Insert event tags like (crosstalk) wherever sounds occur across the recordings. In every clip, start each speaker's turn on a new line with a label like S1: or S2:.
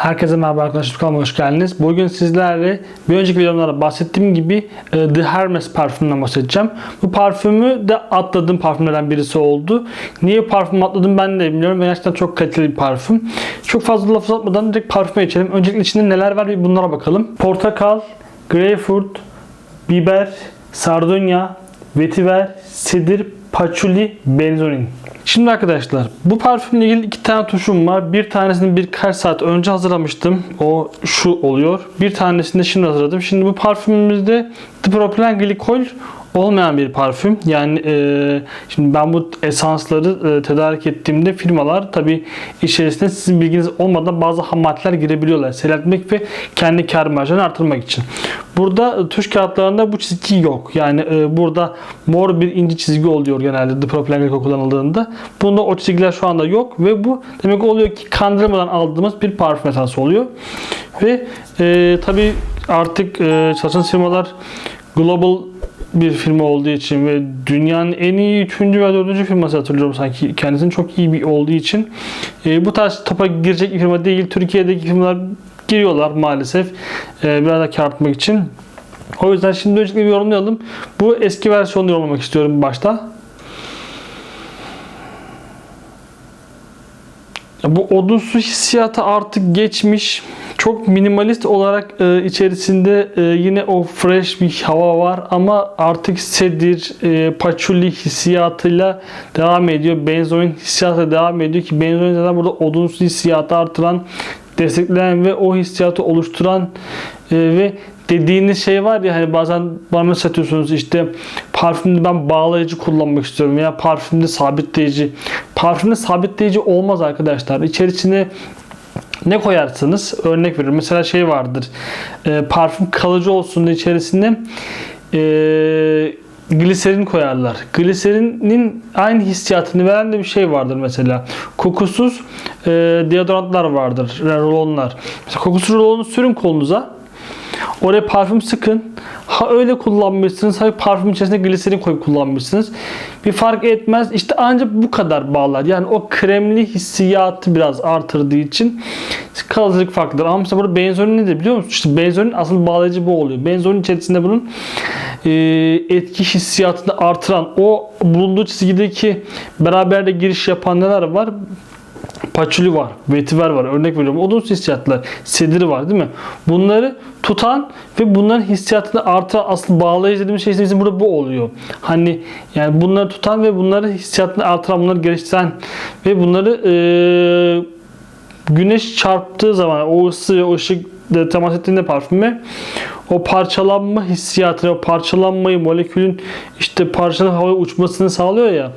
S1: Herkese merhaba arkadaşlar kanalıma hoş geldiniz. Bugün sizlerle bir önceki videomlarda bahsettiğim gibi e, The Hermes parfümünden bahsedeceğim. Bu parfümü de atladığım parfümlerden birisi oldu. Niye parfüm atladım ben de bilmiyorum. Gerçekten çok kaliteli bir parfüm. Çok fazla laf uzatmadan direkt parfüme geçelim. Öncelikle içinde neler var bir bunlara bakalım. Portakal, greyfurt, biber, sardunya, vetiver, sedir, paçuli, benzoin. Şimdi arkadaşlar bu parfümle ilgili iki tane tuşum var. Bir tanesini birkaç saat önce hazırlamıştım. O şu oluyor. Bir tanesini de şimdi hazırladım. Şimdi bu parfümümüzde dipropilen glikol olmayan bir parfüm. Yani e, şimdi ben bu esansları e, tedarik ettiğimde firmalar tabi içerisine sizin bilginiz olmadan bazı ham maddeler girebiliyorlar. Seyreltmek ve kendi kar marjını artırmak için. Burada e, tuş kağıtlarında bu çizgi yok. Yani e, burada mor bir ince çizgi oluyor genelde dipropilen glikol kullanıldığında. Bunda o çizgiler şu anda yok ve bu demek oluyor ki kandırmadan aldığımız bir parfüm esansı oluyor. Ve e, tabi artık e, çalışan firmalar global bir firma olduğu için ve dünyanın en iyi 3. ve 4. firması hatırlıyorum sanki kendisinin çok iyi bir olduğu için e, bu tarz topa girecek bir firma değil. Türkiye'deki firmalar giriyorlar maalesef e, biraz da kar artmak için. O yüzden şimdi öncelikle bir yorumlayalım. Bu eski versiyonu yorumlamak istiyorum başta. Bu odunsu hissiyatı artık geçmiş. Çok minimalist olarak e, içerisinde e, yine o fresh bir hava var ama artık sedir, e, paçuli hissiyatıyla devam ediyor. Benzoin hissiyatı devam ediyor ki benzoin zaten burada odunsu hissiyatı artıran, destekleyen ve o hissiyatı oluşturan e, ve dediğiniz şey var ya hani bazen bana satıyorsunuz işte parfümde ben bağlayıcı kullanmak istiyorum veya parfümde sabitleyici. Parfümde sabitleyici olmaz arkadaşlar. İçerisine ne koyarsınız? Örnek veriyorum. Mesela şey vardır. E, parfüm kalıcı olsun diye içerisine e, gliserin koyarlar. Gliserinin aynı hissiyatını veren de bir şey vardır mesela. Kokusuz e, deodorantlar vardır. Rolonlar. Mesela kokusuz rolonu sürün kolunuza. Oraya parfüm sıkın. Öyle kullanmışsınız, ha parfüm içerisinde gliserin koyup kullanmışsınız. Bir fark etmez. İşte ancak bu kadar bağlar. Yani o kremli hissiyatı biraz artırdığı için kalıcılık farklıdır. Ama mesela burada benzoin nedir biliyor musunuz? İşte benzoin asıl bağlayıcı bu oluyor. Benzoin içerisinde bunun e, etki hissiyatını artıran o bulunduğu çizgideki beraber giriş yapan neler var? Paçuli var, vetiver var. Örnek veriyorum. Odunsu hissiyatlar, sediri var değil mi? Bunları tutan ve bunların hissiyatını artıran asıl bağlayıcı dediğimiz şey bizim burada bu oluyor. Hani yani bunları tutan ve bunları hissiyatını artıran, bunları geliştiren ve bunları e, güneş çarptığı zaman o ısı, o ışık temas ettiğinde parfüme o parçalanma hissiyatını, o parçalanmayı, molekülün işte parçalanıp havaya uçmasını sağlıyor ya.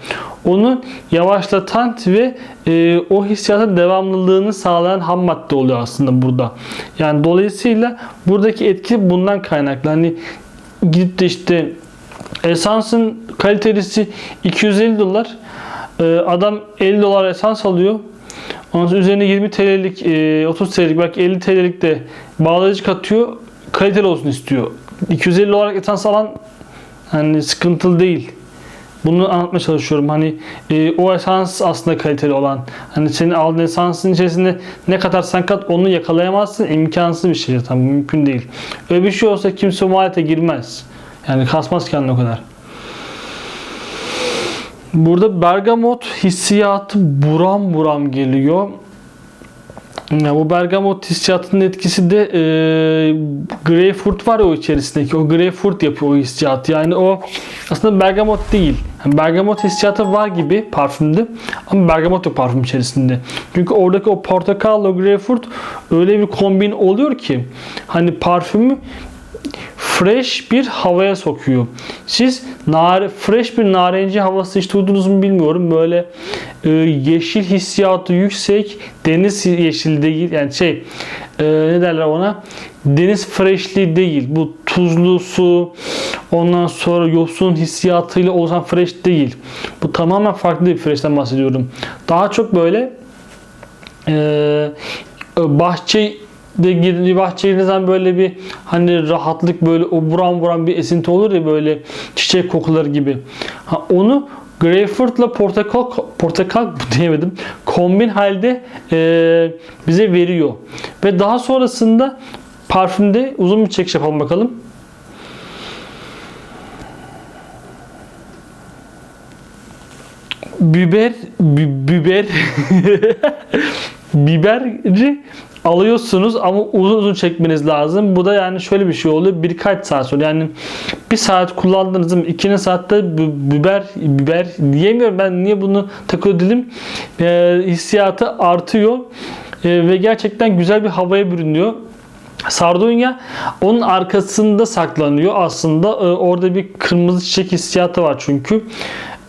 S1: Onu yavaşlatan ve e, o hissiyatın devamlılığını sağlayan ham madde oluyor aslında burada. Yani dolayısıyla buradaki etki bundan kaynaklı. Hani gidip de işte esansın kalitelisi 250 dolar. E, adam 50 dolar esans alıyor. Ondan sonra üzerine 20 TL'lik, 30 TL'lik belki 50 TL'lik de bağlayıcı katıyor. Kaliteli olsun istiyor. 250 olarak esans alan hani sıkıntılı değil. Bunu anlatmaya çalışıyorum. Hani e, o esans aslında kaliteli olan. Hani senin aldığın esansın içerisinde ne kadar sen kat onu yakalayamazsın. imkansız bir şey zaten. Mümkün değil. Öyle bir şey olsa kimse maliyete girmez. Yani kasmaz kendine o kadar. Burada bergamot hissiyatı buram buram geliyor. Ya bu bergamot hissiyatının etkisi de e, greyfurt var ya o içerisindeki. O greyfurt yapıyor o hissiyatı. Yani o aslında bergamot değil. Yani bergamot hissiyatı var gibi parfümde ama bergamot yok parfüm içerisinde. Çünkü oradaki o portakal, o greyfurt öyle bir kombin oluyor ki hani parfümü fresh bir havaya sokuyor. Siz nar fresh bir narenci havası hiç duydunuz mu bilmiyorum. Böyle e, yeşil hissiyatı yüksek, deniz yeşil değil. Yani şey e, ne derler ona? Deniz freshli değil. Bu tuzlu su, ondan sonra yosun hissiyatıyla oluşan fresh değil. Bu tamamen farklı bir freshten bahsediyorum. Daha çok böyle e, bahçe de bahçeye zaman böyle bir hani rahatlık böyle o buram buram bir esinti olur ya böyle çiçek kokuları gibi. Ha, onu greyfurtla portakal portakal (laughs) diyemedim. Kombin halde e, bize veriyor. Ve daha sonrasında parfümde uzun bir çekiş yapalım bakalım. biber bi- biber (laughs) biberi alıyorsunuz ama uzun uzun çekmeniz lazım. Bu da yani şöyle bir şey oluyor. Birkaç saat sonra yani bir saat kullandığınız zaman ikinci saatte biber biber diyemiyorum ben niye bunu takıyor dilim Ee, hissiyatı artıyor Ee, ve gerçekten güzel bir havaya bürünüyor. Sardunya onun arkasında saklanıyor aslında. Ee, orada bir kırmızı çiçek hissiyatı var çünkü.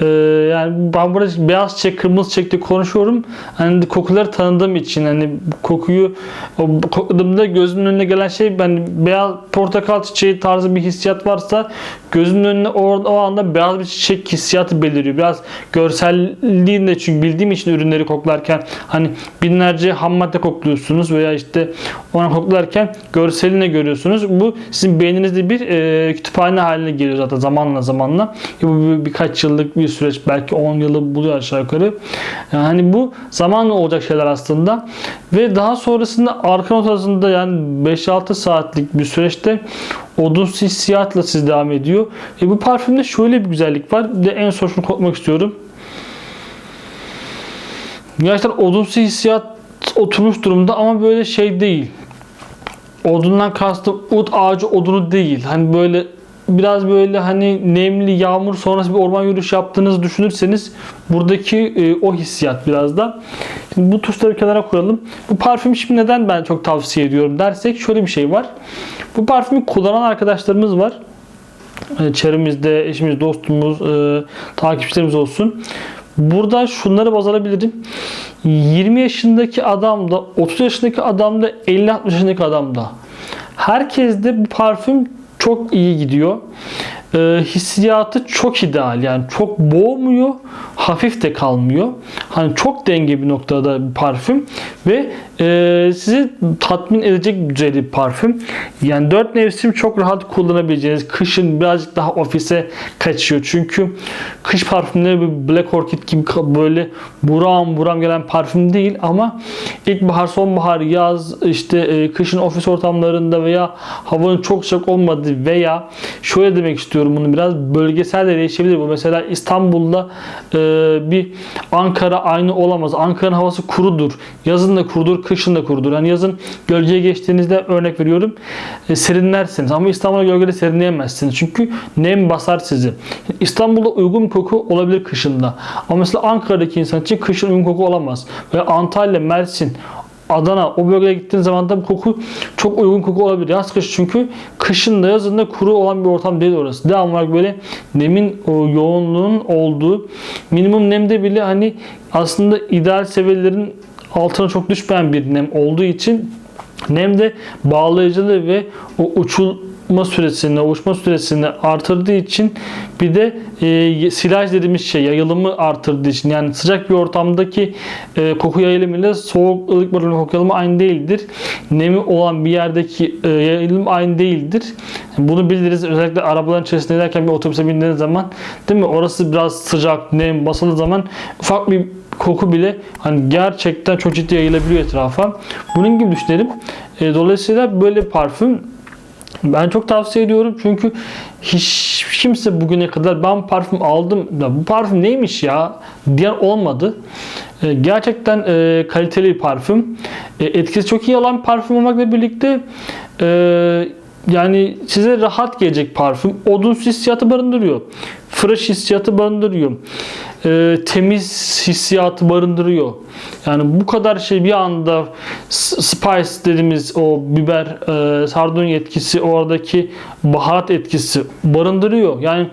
S1: Ee, yani ben burada beyaz çiçek, kırmızı çiçekte konuşuyorum. Hani kokuları tanıdığım için hani kokuyu o kokladığımda gözümün önüne gelen şey ben beyaz portakal çiçeği tarzı bir hissiyat varsa gözümün önüne o, o anda beyaz bir çiçek hissiyatı beliriyor. Biraz görselliğinde çünkü bildiğim için ürünleri koklarken hani binlerce ham madde kokluyorsunuz veya işte ona koklarken görseline görüyorsunuz. Bu sizin beyninizde bir e, kütüphane haline geliyor zaten zamanla zamanla. Bu bir- birkaç yıllık bir süreç belki 10 yılı buluyor aşağı yukarı. Yani hani bu zamanla olacak şeyler aslında. Ve daha sonrasında arka notasında yani 5-6 saatlik bir süreçte odunsu hissiyatla siz devam ediyor. E bu parfümde şöyle bir güzellik var. Bir de en son şunu kokmak istiyorum. Gerçekten odunsu hissiyat oturmuş durumda ama böyle şey değil. Odundan kastım ut ağacı odunu değil. Hani böyle biraz böyle hani nemli yağmur sonrası bir orman yürüyüşü yaptığınızı düşünürseniz buradaki e, o hissiyat biraz da. Şimdi bu tuşları kenara koyalım. Bu parfüm şimdi neden ben çok tavsiye ediyorum dersek şöyle bir şey var. Bu parfümü kullanan arkadaşlarımız var. E, çevremizde eşimiz, dostumuz, e, takipçilerimiz olsun. Burada şunları baz alabilirim. 20 yaşındaki adam da, 30 yaşındaki adam da, 50-60 yaşındaki adam da. Herkeste bu parfüm çok iyi gidiyor. E, hissiyatı çok ideal. Yani çok boğmuyor, hafif de kalmıyor. Hani çok denge bir noktada bir parfüm ve e, sizi tatmin edecek düzeyde bir parfüm. Yani dört mevsim çok rahat kullanabileceğiniz. Kışın birazcık daha ofise kaçıyor. Çünkü kış parfümleri bir Black Orchid gibi böyle buram buram gelen parfüm değil ama ilkbahar, sonbahar, yaz, işte e, kışın ofis ortamlarında veya havanın çok sıcak olmadığı veya şöyle demek istiyorum bunu biraz bölgesel de değişebilir bu. Mesela İstanbul'da e, bir Ankara aynı olamaz. Ankara'nın havası kurudur. Yazın da kurudur, kışın da kurudur. Yani yazın gölgeye geçtiğinizde örnek veriyorum e, serinlersiniz ama İstanbul'a gölgede serinleyemezsiniz. Çünkü nem basar sizi. İstanbul'da uygun koku olabilir kışında. Ama mesela Ankara'daki insan için kışın uygun koku olamaz. Ve Antalya, Mersin, Adana o bölgeye gittiğin zaman da bu koku çok uygun koku olabilir. Yaz kış çünkü kışın da yazın da kuru olan bir ortam değil orası. Devamlı olarak böyle nemin o yoğunluğun olduğu minimum nemde bile hani aslında ideal seviyelerin altına çok düşmeyen bir nem olduğu için nem de bağlayıcılığı ve o uçulma süresini, uçma süresini artırdığı için bir de e, silaj dediğimiz şey yayılımı artırdığı için yani sıcak bir ortamdaki e, koku yayılımı ile soğuk ılık ortamdaki koku yayılımı aynı değildir. Nemi olan bir yerdeki e, yayılım aynı değildir. Bunu biliriz özellikle arabaların içerisinde giderken bir otobüse bindiğiniz zaman değil mi? Orası biraz sıcak, nem basılı zaman ufak bir koku bile hani gerçekten çok ciddi yayılabiliyor etrafa. Bunun gibi düşünelim. E, dolayısıyla böyle parfüm ben çok tavsiye ediyorum çünkü hiç kimse bugüne kadar ben parfüm aldım ya bu parfüm neymiş ya diyen olmadı. E, gerçekten e, kaliteli bir parfüm. E, etkisi çok iyi olan parfüm olmakla birlikte e, yani size rahat gelecek parfüm. Odun hissiyatı barındırıyor. Fresh hissiyatı barındırıyor. E, temiz hissiyatı barındırıyor. Yani bu kadar şey bir anda spice dediğimiz o biber, e, sardunya etkisi, oradaki baharat etkisi barındırıyor. Yani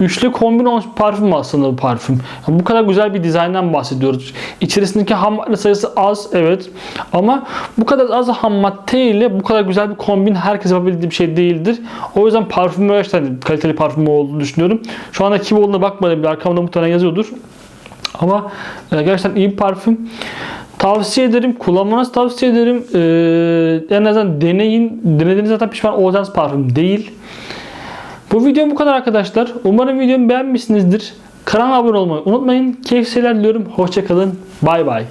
S1: üçlü kombin olmuş parfüm aslında bu parfüm. Yani bu kadar güzel bir dizayndan bahsediyoruz. İçerisindeki ham madde sayısı az evet ama bu kadar az ham madde ile bu kadar güzel bir kombin herkes yapabildiği bir şey değildir. O yüzden parfüm gerçekten kaliteli parfüm olduğunu düşünüyorum. Şu anda kim olduğuna bakmadım bir arkamda muhtemelen yazıyordur. Ama e, gerçekten iyi bir parfüm. Tavsiye ederim. Kullanmanızı tavsiye ederim. Ee, en azından deneyin. Denediğiniz zaten pişman olacağınız parfüm değil. Bu videom bu kadar arkadaşlar. Umarım videomu beğenmişsinizdir. Kanala abone olmayı unutmayın. Keyifli seyirler diliyorum. Hoşçakalın. Bay bay.